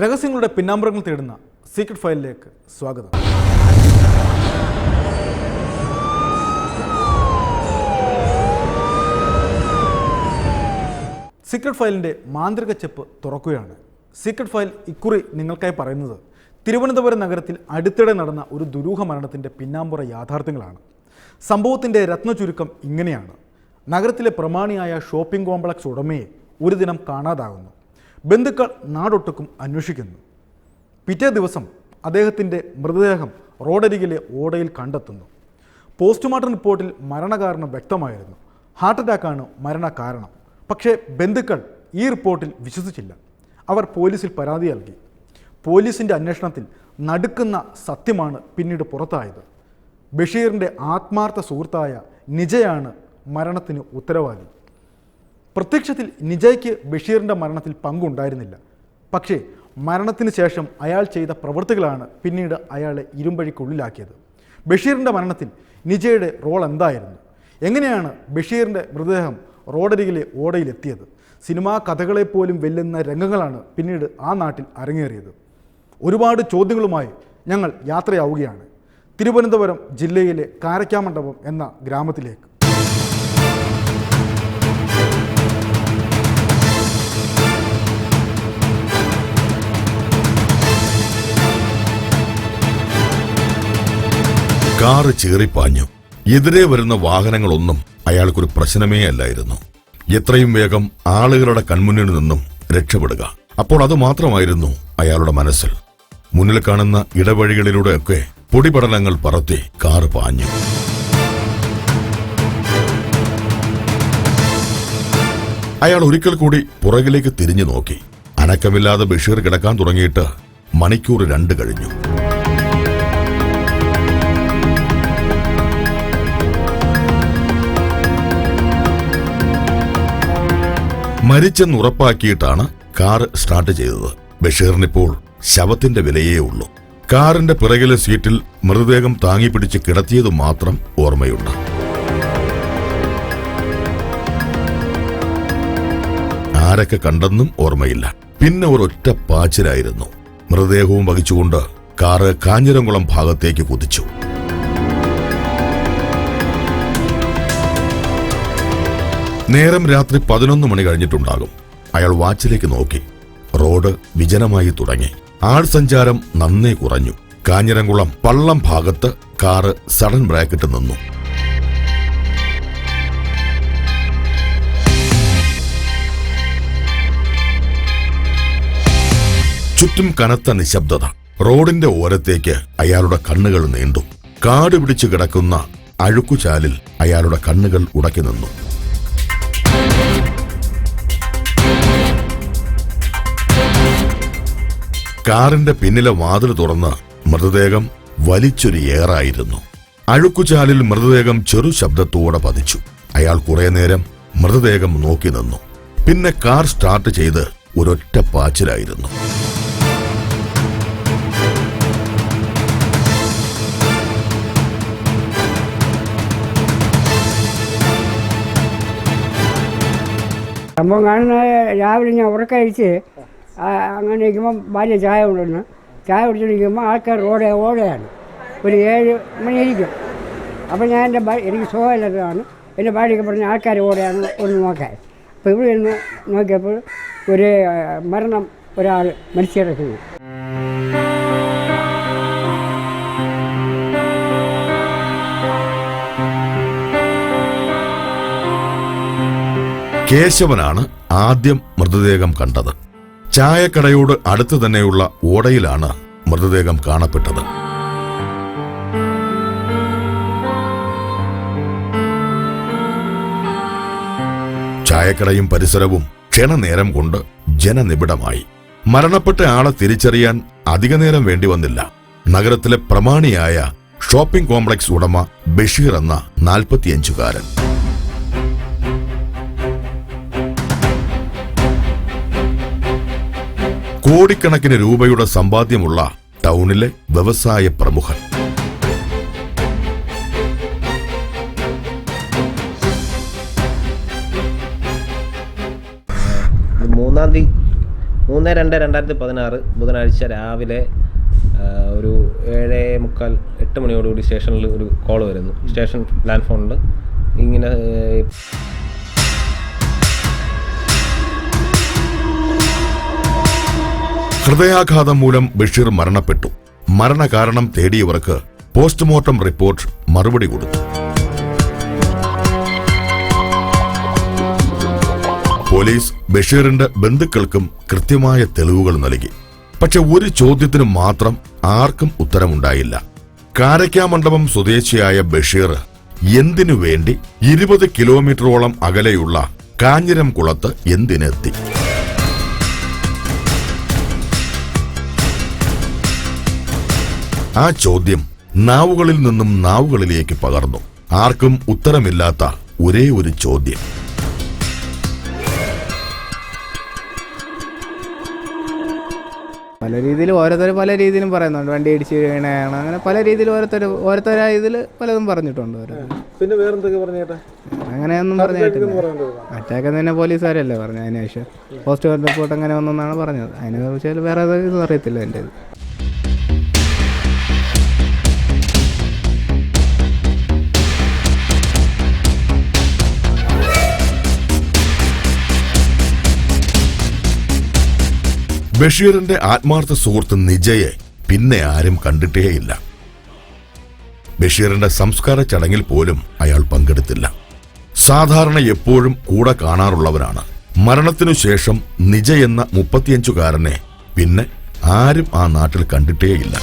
രഹസ്യങ്ങളുടെ പിന്നാമ്പുറങ്ങൾ തേടുന്ന സീക്രട്ട് ഫയലിലേക്ക് സ്വാഗതം. സീക്രട്ട് ഫയലിന്റെ മാന്ത്രിക ചെപ്പ് തുറക്കുകയാണ്. സീക്രട്ട് ഫയൽ ഇക്കുറി നിങ്ങൾക്കായി പറയുന്നത് തിരുവനന്തപുരം നഗരത്തിൽ അടുത്തിടെ നടന്ന ഒരു ദുരൂഹ മരണത്തിന്റെ പിന്നാമ്പുറ യാഥാർത്ഥ്യങ്ങളാണ്. സംഭവത്തിന്റെ രത്നചുരുക്കം ഇങ്ങനെയാണ്. നഗരത്തിലെ പ്രമാണിയായ ഷോപ്പിംഗ് കോംപ്ലക്സ് ഉടമയെ ഒരു ദിനം കാണാതാകുന്നു. ബന്ധുക്കൾ നാടൊട്ടുക്കും അന്വേഷിക്കുന്നു. പിറ്റേ ദിവസം അദ്ദേഹത്തിന്റെ മൃതദേഹം റോഡരികിലെ ഓടയിൽ കണ്ടെത്തുന്നു. പോസ്റ്റ്മോർട്ടം റിപ്പോർട്ടിൽ മരണകാരണം വ്യക്തമായിരുന്നു. ഹാർട്ട് അറ്റാക്കാണ് മരണകാരണം. പക്ഷേ ബന്ധുക്കൾ ഈ റിപ്പോർട്ടിൽ വിശ്വസിച്ചില്ല. അവർ പോലീസിൽ പരാതി നൽകി. പോലീസിന്റെ അന്വേഷണത്തിൽ നടുക്കുന്ന സത്യമാണ് പിന്നീട് പുറത്തായത്. ബഷീറിന്റെ ആത്മാർത്ഥ സുഹൃത്തായ നിജയാണ് മരണത്തിന് ഉത്തരവാദി. പ്രത്യക്ഷത്തിൽ നിജയ്ക്ക് ബഷീറിന്റെ മരണത്തിൽ പങ്കുണ്ടായിരുന്നില്ല. പക്ഷേ മരണത്തിന് ശേഷം അയാൾ ചെയ്ത പ്രവൃത്തികളാണ് പിന്നീട് അയാളെ ഇരുമ്പഴിക്കുള്ളിലാക്കിയത്. ബഷീറിന്റെ മരണത്തിൽ നിജയുടെ റോൾ എന്തായിരുന്നു? എങ്ങനെയാണ് ബഷീറിന്റെ മൃതദേഹം റോഡരികിലെ ഓടയിലെത്തിയത്? സിനിമാ കഥകളെപ്പോലും വെല്ലുന്ന രംഗങ്ങളാണ് പിന്നീട് ആ നാട്ടിൽ അരങ്ങേറിയത്. ഒരുപാട് ചോദ്യങ്ങളുമായി ഞങ്ങൾ യാത്രയാവുകയാണ്. തിരുവനന്തപുരം ജില്ലയിലെ കാരക്കാമണ്ഡപം എന്ന ഗ്രാമത്തിലേക്ക്. കാറ് ചീറിപ്പാഞ്ഞു. എതിരെ വരുന്ന വാഹനങ്ങളൊന്നും അയാൾക്കൊരു പ്രശ്നമേ അല്ലായിരുന്നു. എത്രയും വേഗം ആളുകളുടെ കൺമുന്നിൽ നിന്നും രക്ഷപ്പെടുക. അപ്പോൾ അത് മാത്രമായിരുന്നു അയാളുടെ മനസ്സിൽ. മുന്നിൽ കാണുന്ന ഇടവഴികളിലൂടെയൊക്കെ പൊടിപടലങ്ങൾ പറത്തി കാറ് പാഞ്ഞു. അയാൾ ഒരിക്കൽ കൂടി പുറകിലേക്ക് തിരിഞ്ഞു നോക്കി. അനക്കമില്ലാതെ ബഷീർ കിടക്കാൻ തുടങ്ങിയിട്ട് മണിക്കൂർ രണ്ട് കഴിഞ്ഞു. മരിച്ചെന്ന് ഉറപ്പാക്കിയിട്ടാണ് കാർ സ്റ്റാർട്ട് ചെയ്തത്. ബഷീറിനിപ്പോൾ ശവത്തിന്റെ വിലയേ ഉള്ളൂ. കാറിന്റെ പിറകിലെ സീറ്റിൽ മൃതദേഹം താങ്ങിപ്പിടിച്ച് കിടത്തിയത് മാത്രം ഓർമ്മയുണ്ട്. ആരൊക്കെ കണ്ടെന്നും ഓർമ്മയില്ല. പിന്നെ ഒരൊറ്റ പാച്ചിലായിരുന്നു. മൃതദേഹവും വഹിച്ചുകൊണ്ട് കാറ് കാഞ്ഞിരംകുളം ഭാഗത്തേക്ക് കുതിച്ചു. നേരം രാത്രി പതിനൊന്ന് മണി കഴിഞ്ഞിട്ടുണ്ടാകും. അയാൾ വാച്ചിലേക്ക് നോക്കി. റോഡ് വിജനമായി തുടങ്ങി. ആൾ സഞ്ചാരം നന്നേ കുറഞ്ഞു. കാഞ്ഞിരംകുളം പള്ളം ഭാഗത്ത് കാറ് സഡൻ ബ്രാക്കറ്റ് നിന്നു. ചുറ്റും കനത്ത നിശബ്ദത. റോഡിന്റെ ഓരത്തേക്ക് അയാളുടെ കണ്ണുകൾ നീണ്ടു. കാട് പിടിച്ചു കിടക്കുന്ന അഴുക്കുചാലിൽ അയാളുടെ കണ്ണുകൾ ഉടക്കി നിന്നു. കാറിന്റെ പിന്നിലെ വാതിൽ തുറന്ന് മൃതദേഹം വലിച്ചൊരു ഏറായിരുന്നു. അഴുക്കുചാലിൽ മൃതദേഹം ചെറു ശബ്ദത്തോടെ പതിച്ചു. അയാൾ കുറെ നേരം മൃതദേഹം നോക്കി നിന്നു. പിന്നെ കാർ സ്റ്റാർട്ട് ചെയ്ത് ഒരൊറ്റ പാച്ചിലായിരുന്നു. സംഭവം കാണുന്ന രാവിലെ ഞാൻ ഉറക്കഴിച്ച് അങ്ങനെ ഇരിക്കുമ്പം ഭാര്യ ചായ കൊണ്ടുവന്ന് ചായ കുടിച്ചിരിക്കുമ്പോൾ ആൾക്കാർ ഓടെ ഓടെയാണ്. ഒരു ഏഴ് മണിയായിരിക്കും. അപ്പോൾ ഞാൻ എന്റെ ഭാര്യ എനിക്ക് സുഖമില്ലാത്തതാണ്. എന്റെ ഭാര്യയ്ക്ക് പറഞ്ഞ ആൾക്കാർ ഓടെയാണ് ഒന്ന് നോക്കാൻ. അപ്പോൾ ഇവിടെ നിന്ന് നോക്കിയപ്പോൾ ഒരു മരണം ഒരാൾ മരിച്ചിടക്കുന്നു. കേശവനാണ് ആദ്യം മൃതദേഹം കണ്ടത്. ചായക്കടയോട് അടുത്തു തന്നെയുള്ള ഓടയിലാണ് മൃതദേഹം കാണപ്പെട്ടത്. ചായക്കടയും പരിസരവും ക്ഷണനേരം കൊണ്ട് ജനനിബിഡമായി. മരണപ്പെട്ട ആളെ തിരിച്ചറിയാൻ അധിക നേരം വേണ്ടി വന്നില്ല. നഗരത്തിലെ പ്രമാണിയായ ഷോപ്പിംഗ് കോംപ്ലക്സ് ഉടമ ബഷീർ എന്ന നാൽപ്പത്തിയഞ്ചുകാരൻ. കോടിക്കണക്കിന് രൂപയുടെ സമ്പാദ്യമുള്ള ടൗണിലെ വ്യവസായ പ്രമുഖൻ. മൂന്നാം തീയതി മൂന്ന് രണ്ട് രണ്ടായിരത്തി പതിനാറ് ബുധനാഴ്ച രാവിലെ ഒരു ഏഴ് മുക്കാൽ എട്ട് മണിയോടുകൂടി സ്റ്റേഷനിൽ ഒരു കോൾ വരുന്നു. സ്റ്റേഷൻ ലാൻഡ് ഫോണിൽ ഇങ്ങനെ ഹൃദയാഘാതം മൂലം ബഷീർ മരണപ്പെട്ടു. മരണകാരണം തേടിയവർക്ക് പോസ്റ്റ്മോർട്ടം റിപ്പോർട്ട് മറുപടി കൊടുത്തു. പോലീസ് ബഷീറിന്റെ ബന്ധുക്കൾക്കും കൃത്യമായ തെളിവുകൾ നൽകി. പക്ഷെ ഒരു ചോദ്യത്തിന് മാത്രം ആർക്കും ഉത്തരമുണ്ടായില്ല. കാരക്കാമണ്ഡപം സ്വദേശിയായ ബഷീർ എന്തിനു വേണ്ടി ഇരുപത് കിലോമീറ്ററോളം അകലെയുള്ള കാഞ്ഞിരം കുളത്ത് എന്തിനെത്തി? ആ ചോദ്യം നാവുകളിൽ നിന്നും നാവുകളിലേക്ക് പകർന്നു. ആർക്കും ഉത്തരമില്ലാത്ത ഒരേ ഒരു ചോദ്യം. പല രീതിയിൽ ഓരോരുത്തർ പല രീതിയിലും പറയുന്നുണ്ട്. വണ്ടി ഇടിച്ച് വീണയാണ് അങ്ങനെ പല രീതിയിൽ ഓരോരുത്തർ ഓരോരുത്തരായ ഇതിൽ പലതും പറഞ്ഞിട്ടുണ്ട് പിന്നെ വേറെന്തൊക്കെ പറഞ്ഞേട്ടാ? അങ്ങനെയൊന്നും പറഞ്ഞിട്ടില്ല. അറ്റാക്ക് തന്നെ പോലീസുകാരല്ലേ പറഞ്ഞു അതിനുശേഷം പോസ്റ്റ് പോസ്റ്റ് റിപ്പോർട്ട് അങ്ങനെ വന്നെന്നാണ് പറഞ്ഞത്? അതിനെ കുറിച്ച് വേറെ ഇതൊന്നും അറിയത്തില്ല എന്റെ ബഷീറിന്റെ ആത്മാർത്ഥ സുഹൃത്ത് നിജയെ പിന്നെ ആരും കണ്ടിട്ടേയില്ല. ബഷീറിന്റെ സംസ്കാര ചടങ്ങിൽ പോലും അയാൾ പങ്കെടുത്തില്ല. സാധാരണ എപ്പോഴും കൂടെ കാണാറുള്ളവരാണ്. മരണത്തിനു ശേഷം നിജ എന്ന മുപ്പത്തിയഞ്ചുകാരനെ പിന്നെ ആരും ആ നാട്ടിൽ കണ്ടിട്ടേയില്ല.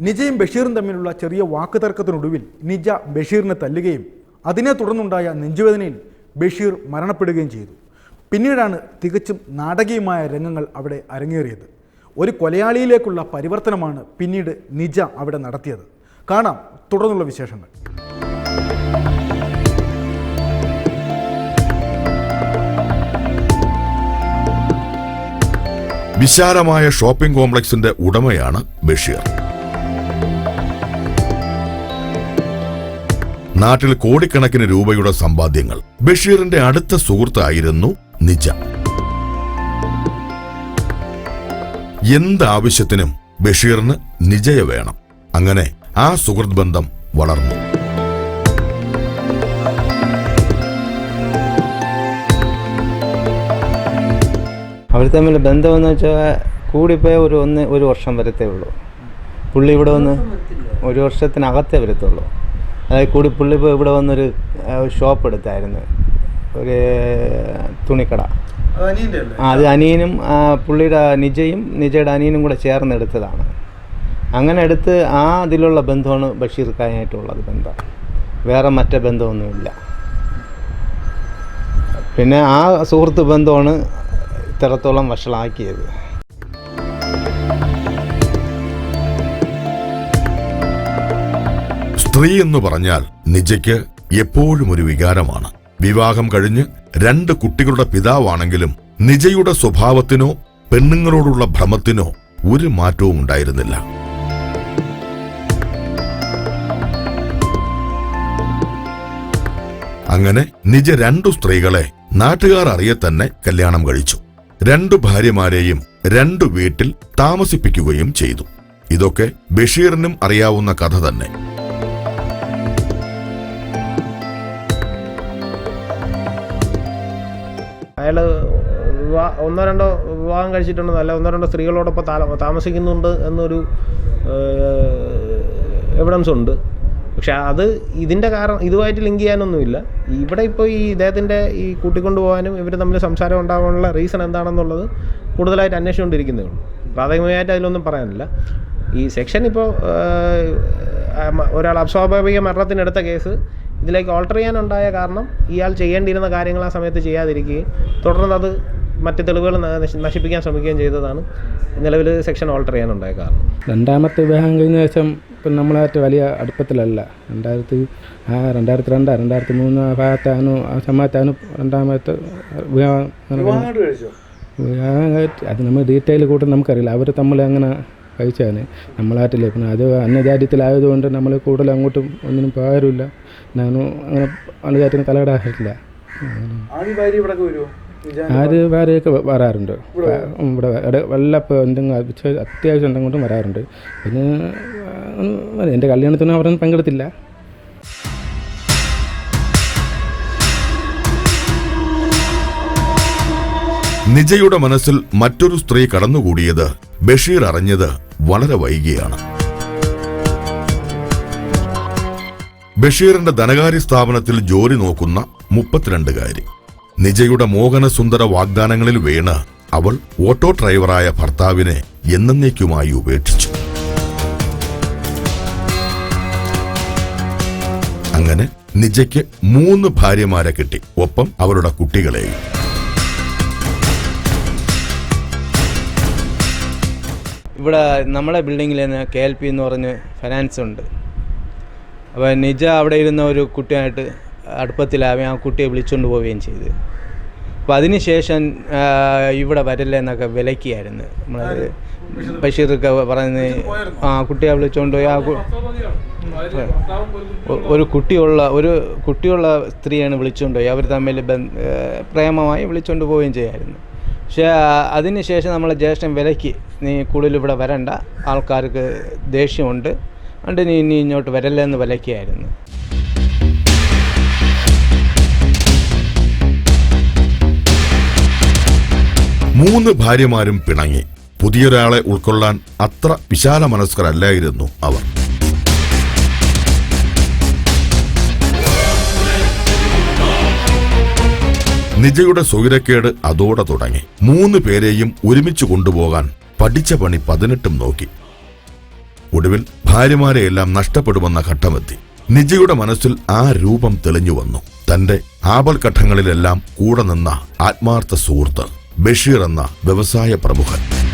നിജയും ബഷീറും തമ്മിലുള്ള ചെറിയ വാക്കുതർക്കത്തിനൊടുവിൽ നിജ ബഷീറിനെ തല്ലുകയും അതിനെ തുടർന്നുണ്ടായ നെഞ്ചുവേദനയിൽ ബഷീർ മരണപ്പെടുകയും ചെയ്തു. പിന്നീടാണ് തികച്ചും നാടകീയമായ രംഗങ്ങൾ അവിടെ അരങ്ങേറിയത്. ഒരു കൊലയാളിയിലേക്കുള്ള പരിവർത്തനമാണ് പിന്നീട് നിജ അവിടെ നടത്തിയത്. കാണാം തുടർന്നുള്ള വിശേഷങ്ങൾ. വിശാലമായ ഷോപ്പിംഗ് കോംപ്ലക്സിന്റെ ഉടമയാണ് ബഷീർ. നാട്ടിൽ കോടിക്കണക്കിന് രൂപയുടെ സമ്പാദ്യങ്ങൾ. ബഷീറിന്റെ അടുത്ത സുഹൃത്തായിരുന്നു നിജ. എന്താവശ്യത്തിനും ബഷീറിന് നിജയ വേണം. അങ്ങനെ ആ സുഹൃത്ത് ബന്ധം വളർന്നു. അവർ തമ്മിൽ ബന്ധമെന്ന് വെച്ചാൽ കൂടിപ്പോയ ഒരു ഒന്ന് ഒരു വർഷം വരത്തേ ഉള്ളൂ. പുള്ളി ഇവിടെ വന്ന് ഒരു വർഷത്തിനകത്തേ വരത്തുള്ളൂ. അതായത് കൂടി പുള്ളി ഇപ്പോൾ ഇവിടെ വന്നൊരു ഷോപ്പ് എടുത്തായിരുന്നു. ഒരു തുണിക്കട. ആ, അത് അനിയനും പുള്ളിയുടെ നിജയും നിജയുടെ അനിയനും കൂടെ ചേർന്ന് എടുത്തതാണ്. അങ്ങനെ എടുത്ത് ആ അതിലുള്ള ബന്ധമാണ് ബഷീർ ബഷീർക്കായിട്ടുള്ളത് ബന്ധം. വേറെ മറ്റേ ബന്ധമൊന്നുമില്ല. പിന്നെ ആ സുഹൃത്ത് ബന്ധമാണ് ഇത്രത്തോളം വഷളാക്കിയത്. സ്ത്രീ എന്ന് പറഞ്ഞാൽ നിജയ്ക്ക് എപ്പോഴും ഒരു വികാരമാണ്. വിവാഹം കഴിഞ്ഞ് രണ്ട് കുട്ടികളുടെ പിതാവാണെങ്കിലും നിജയുടെ സ്വഭാവത്തിനോ പെണ്ണുങ്ങളോടുള്ള ഭ്രമത്തിനോ ഒരു മാറ്റവും ഉണ്ടായിരുന്നില്ല. അങ്ങനെ നിജ രണ്ടു സ്ത്രീകളെ നാട്ടുകാർ അറിയെ തന്നെ കല്യാണം കഴിച്ചു. രണ്ടു ഭാര്യമാരെയും രണ്ടു വീട്ടിൽ താമസിപ്പിക്കുകയും ചെയ്തു. ഇതൊക്കെ ബഷീറിനും അറിയാവുന്ന കഥ തന്നെ. അയാൾ വിവാഹ ഒന്നോ രണ്ടോ വിവാഹം കഴിച്ചിട്ടുണ്ടെന്ന് കഴിച്ചിട്ടുണ്ടെന്നല്ല ഒന്നോ രണ്ടോ സ്ത്രീകളോടൊപ്പം താ- താമസിക്കുന്നുണ്ട് എന്നൊരു എവിഡൻസ് ഉണ്ട്. പക്ഷെ അത് ഇതിന്റെ കാരണം ഇതുമായിട്ട് ലിങ്ക് ചെയ്യാനൊന്നുമില്ല. ഇവിടെ ഇപ്പോൾ ഈ ഇദ്ദേഹത്തിന്റെ ഈ കൂട്ടിക്കൊണ്ടു പോകാനും ഇവർ തമ്മിൽ സംസാരം ഉണ്ടാകാനുള്ള റീസൺ എന്താണെന്നുള്ളത് കൂടുതലായിട്ട് അന്വേഷിച്ചുകൊണ്ടിരിക്കുന്നേ ഉള്ളൂ. പ്രാഥമികമായിട്ട് അതിലൊന്നും പറയാനില്ല. ഈ സെക്ഷൻ ഇപ്പോൾ ഒരാൾ അസ്വാഭാവിക മരണത്തിനെടുത്ത കേസ് ഇതിലേക്ക് ഓൾട്ടർ ചെയ്യാനുണ്ടായ കാരണം ഇയാൾ ചെയ്യേണ്ടിയിരുന്ന കാര്യങ്ങൾ ആ സമയത്ത് ചെയ്യാതിരിക്കുകയും തുടർന്ന് അത് മറ്റ് തെളിവുകൾ നശിപ്പിക്കാൻ ശ്രമിക്കുകയും ചെയ്തതാണ്. നിലവിൽ സെക്ഷൻ ഓൾട്ടർ ചെയ്യാനുണ്ടായ കാരണം. രണ്ടാമത്തെ വിവാഹം കഴിഞ്ഞ ശേഷം ഇപ്പം നമ്മളായിട്ട് വലിയ അടുപ്പത്തിലല്ല. രണ്ടായിരത്തി ആ രണ്ടായിരത്തി രണ്ട് രണ്ടായിരത്തി മൂന്ന് ആ ഭാഗത്താണ് ആ സമയത്താണ് രണ്ടാമത്തെ വിവാഹം. വിവാഹം കഴിച്ച് അത് നമ്മൾ ഡീറ്റെയിൽ കൂട്ടും നമുക്കറിയില്ല. അവർ തമ്മിൽ അങ്ങനെ കഴിച്ചാണ്. നമ്മളായിട്ടില്ല പിന്നെ അത് അന്നജാത്യത്തിലായതുകൊണ്ട് നമ്മൾ കൂടുതൽ അങ്ങോട്ടും ഒന്നിനും പോകാറില്ല ഞാനും അങ്ങനെ അന്നജാത്യത്തിന് തലയിടാറില്ല അത് വേറെയൊക്കെ വരാറുണ്ട്. ഇവിടെ ഇവിടെ വെള്ളപ്പോൾ എന്തെങ്കിലും അത്യാവശ്യം എന്തെങ്കിലും വരാറുണ്ട്. പിന്നെ എന്റെ കല്യാണത്തിനും അവരൊന്നും പങ്കെടുത്തില്ല. നിജയുടെ മനസ്സിൽ മറ്റൊരു സ്ത്രീ കടന്നുകൂടിയത് ബഷീർ അറിഞ്ഞത് വളരെ വൈകിയാണ്. ബഷീറിന്റെ ധനകാര്യ സ്ഥാപനത്തിൽ ജോലി നോക്കുന്ന മുപ്പത്തിരണ്ടുകാരി. നിജയുടെ മോഹനസുന്ദര വാഗ്ദാനങ്ങളിൽ വീണ് അവൾ ഓട്ടോ ഡ്രൈവറായ ഭർത്താവിനെ എന്നേക്കുമായി ഉപേക്ഷിച്ചു. അങ്ങനെ നിജയ്ക്ക് മൂന്ന് ഭാര്യമാരെ കിട്ടി. ഒപ്പം അവരുടെ കുട്ടികളെയും. ഇവിടെ നമ്മളെ ബിൽഡിങ്ങിൽ തന്നെ കെ എൽ പി എന്ന് പറഞ്ഞ് ഫിനാൻസ് ഉണ്ട്. അപ്പോൾ നിജ അവിടെ ഇരുന്ന ഒരു കുട്ടിയായിട്ട് അടുപ്പത്തിലാവുകയും ആ കുട്ടിയെ വിളിച്ചുകൊണ്ട് പോവുകയും ചെയ്തു. അപ്പോൾ അതിന് ശേഷം ഇവിടെ വരല്ലേ എന്നൊക്കെ വിലക്കിയായിരുന്നു. നമ്മളത് ബഷീറൊക്കെ പറയുന്നത് ആ കുട്ടിയെ വിളിച്ചുകൊണ്ട് പോയി. ആ ഒരു കുട്ടിയുള്ള ഒരു കുട്ടിയുള്ള സ്ത്രീയാണ് വിളിച്ചുകൊണ്ട് പോയി. അവർ തമ്മിൽ ബന്ധ പ്രേമമായി വിളിച്ചുകൊണ്ട് പോവുകയും ചെയ്യായിരുന്നു. പക്ഷേ അതിന് ശേഷം നമ്മളെ ജ്യേഷ്ഠൻ വിലയ്ക്ക് നീ കൂടുതൽ ഇവിടെ വരണ്ട. ആൾക്കാർക്ക് ദേഷ്യമുണ്ട്. അതുകൊണ്ട് നീ ഇനി ഇങ്ങോട്ട് വരല്ലെന്ന് വിലക്കിയായിരുന്നു മൂന്ന് ഭാര്യമാരും പിണങ്ങി. പുതിയൊരാളെ ഉൾക്കൊള്ളാൻ അത്ര വിശാല മനസ്കരല്ലായിരുന്നു അവർ. നിജയുടെ സ്വൈരക്കേട് അതോടെ തുടങ്ങി. മൂന്ന് പേരെയും ഒരുമിച്ച് കൊണ്ടുപോകാൻ പഠിച്ച പണി പതിനെട്ടും നോക്കി. ഒടുവിൽ ഭാര്യമാരെയെല്ലാം നഷ്ടപ്പെടുമെന്ന ഘട്ടമെത്തി. നിജയുടെ മനസ്സിൽ ആ രൂപം തെളിഞ്ഞു വന്നു. തന്റെ ആപൽഘട്ടങ്ങളിലെല്ലാം കൂടെ നിന്ന ആത്മാർത്ഥ സുഹൃത്ത് ബഷീർ എന്ന വ്യവസായ പ്രമുഖൻ.